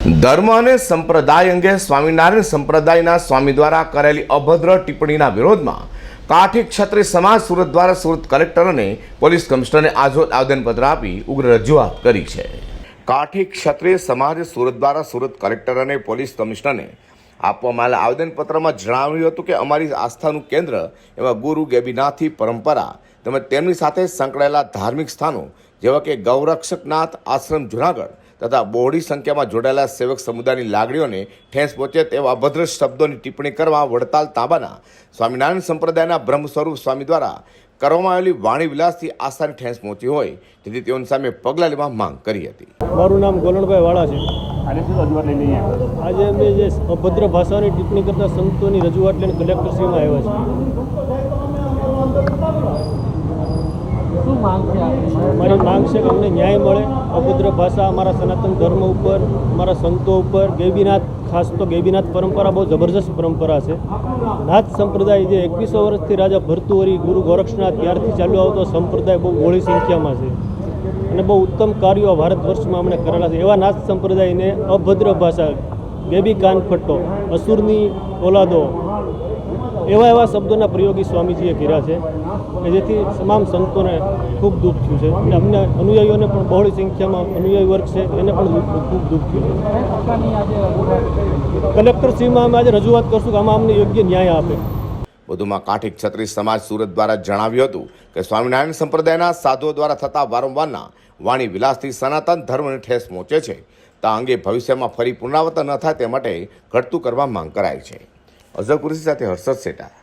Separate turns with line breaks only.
ધર્મ અને સંપ્રદાય અંગે સ્વામિનારાયણ સંપ્રદાયના સ્વામી દ્વારા કરેલી અભદ્ર ટિપ્પણીના વિરોધમાં કાઠી ક્ષત્રિય સમાજ સુરત દ્વારા સુરત કલેક્ટર અને પોલીસ કમિશનરને આજો આવેદનપત્ર આપી ઉગ્ર રજૂઆત કરી છે. કાઠી ક્ષત્રિય સમાજ સુરત દ્વારા સુરત કલેક્ટર અને પોલીસ કમિશનરને આપવામાં આવેલા આવેદનપત્રમાં જણાવ્યું હતું કે અમારી આસ્થાનું કેન્દ્ર એવા ગુરુ ગેબીનાથી પરંપરા તેમજ તેમની સાથે સંકળાયેલા ધાર્મિક સ્થાનો જેવા કે ગૌરક્ષકનાથ આશ્રમ જુનાગઢ તથા બહોળી સંખ્યામાં જોડાયેલા સેવક સમુદાયની લાગણીઓને ઠેંસ પહોંચે તેવા અભદ્ર શબ્દોની ટિપ્પણી કરવા વડતાલ તાબાના સ્વામિનારાયણ સંપ્રદાયના બ્રહ્મ સ્વરૂપ સ્વામી દ્વારા કરવામાં આવેલી વાણી વિલાસથી આસ્થાની ઠેંસ પહોંચી હોય તેથી તેઓની સામે પગલાં લેવા માંગ કરી હતી.
મારું નામ ગોલણભાઈ વાળા છે.
આજે
અમે જે અભદ્ર ભાષાની ટિપ્પણી કરતા સંતોની રજૂઆત લઈને કલેક્ટરશ્રીમાં આવ્યા
શું માંગ છે આપની
છીએ મારી માંગ છે કે અમને ન્યાય મળે. અભદ્ર ભાષા અમારા સનાતન ધર્મ ઉપર, અમારા સંતો ઉપર. ગેબીનાથ, ખાસ તો ગેબીનાથ પરંપરા બહુ જબરજસ્ત પરંપરા છે. નાથ સંપ્રદાય જે એકવીસો વર્ષથી રાજા ભરતુહરી, ગુરુ ગોરક્ષનાથ ત્યારથી ચાલુ આવતો સંપ્રદાય બહુ મોડી સંખ્યામાં છે. અને બહુ ઉત્તમ કાર્યો ભારત વર્ષમાં અમને કરેલા છે. એવા નાથ સંપ્રદાયને અભદ્ર ભાષા બેબી કાન ફટ્ટો, અસુરની ઓલાદો એવા એવા શબ્દોના પ્રયોગી સ્વામીજીએ કર્યા છે કે જેથી તમામ સંતોને ખૂબ દુઃખ થયું છે. અને અમને અનુયાયીઓને પણ બહોળી સંખ્યામાં અનુયાયી વર્ગ છે, એને પણ ખૂબ દુઃખ થયું છે. કલેક્ટરશ્રીમાં અમે આજે રજૂઆત કરશું કે આમાં અમને યોગ્ય ન્યાય આપે.
વધુમાં કાઠી ક્ષત્રિય સમાજ સુરત દ્વારા જણાવ્યું હતું કે સ્વામિનારાયણ સંપ્રદાયના સાધુઓ દ્વારા થતા વારંવારના વાણી વિલાસથી સનાતન ધર્મને ઠેસ પહોંચે છે. તા અંગે ભવિષ્યમાં ફરી પુનરાવર્તન ન થાય તે માટે ઘટતું કરવા માંગ કરાઈ છે. અઝર કુરેશી સાથે હર્ષદ સેટા